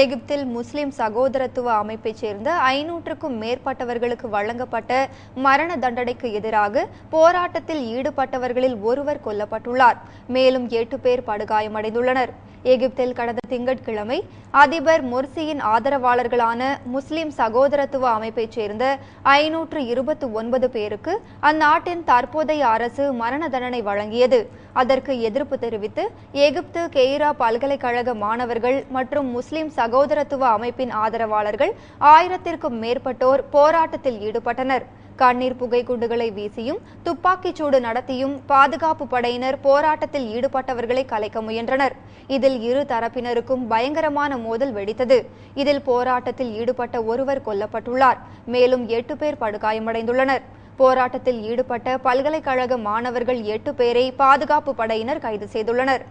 எகிப்தில் முஸ்லிம் சகோதரத்துவ அமைப்பைச் சேர்ந்த ஐநூற்றுக்கும் மேற்பட்டவர்களுக்கு வழங்கப்பட்ட மரண தண்டனைக்கு எதிராக போராட்டத்தில் ஈடுபட்டவர்களில் ஒருவர் கொல்லப்பட்டுள்ளார். மேலும் எட்டு பேர் படுகாயமடைந்துள்ளனர். எகிப்தில் கடந்த திங்கட்கிழமை அதிபர் முர்சியின் ஆதரவாளர்களான முஸ்லிம் சகோதரத்துவ அமைப்பைச் சேர்ந்த ஐநூற்று இருபத்தி ஒன்பது பேருக்கு அந்நாட்டின் தற்போதைய அரசு மரண தண்டனை வழங்கியது. அதற்கு எதிர்ப்பு தெரிவித்து எகிப்து கெய்ரா பல்கலைக்கழக மாணவர்கள் மற்றும் முஸ்லிம் சகோதரத்துவ அமைப்பின் ஆதரவாளர்கள் ஆயிரத்திற்கும் மேற்பட்டோர் போராட்டத்தில் ஈடுபட்டனர். கண்ணீர் புகை குண்டுகளை வீசியும் துப்பாக்கிச் சூடு நடத்தியும் பாதுகாப்பு படையினர் போராட்டத்தில் ஈடுபட்டவர்களை கலைக்க முயன்றனர். இதில் இரு தரப்பினருக்கும் பயங்கரமான மோதல் வெடித்தது. இதில் போராட்டத்தில் ஈடுபட்ட ஒருவர் கொல்லப்பட்டுள்ளார். மேலும் எட்டு பேர் படுகாயமடைந்துள்ளனர். போராட்டத்தில் ஈடுபட்ட பல்கலைக்கழக மாணவர்கள் எட்டு பேரை பாதுகாப்பு படையினர் கைது செய்துள்ளனர்.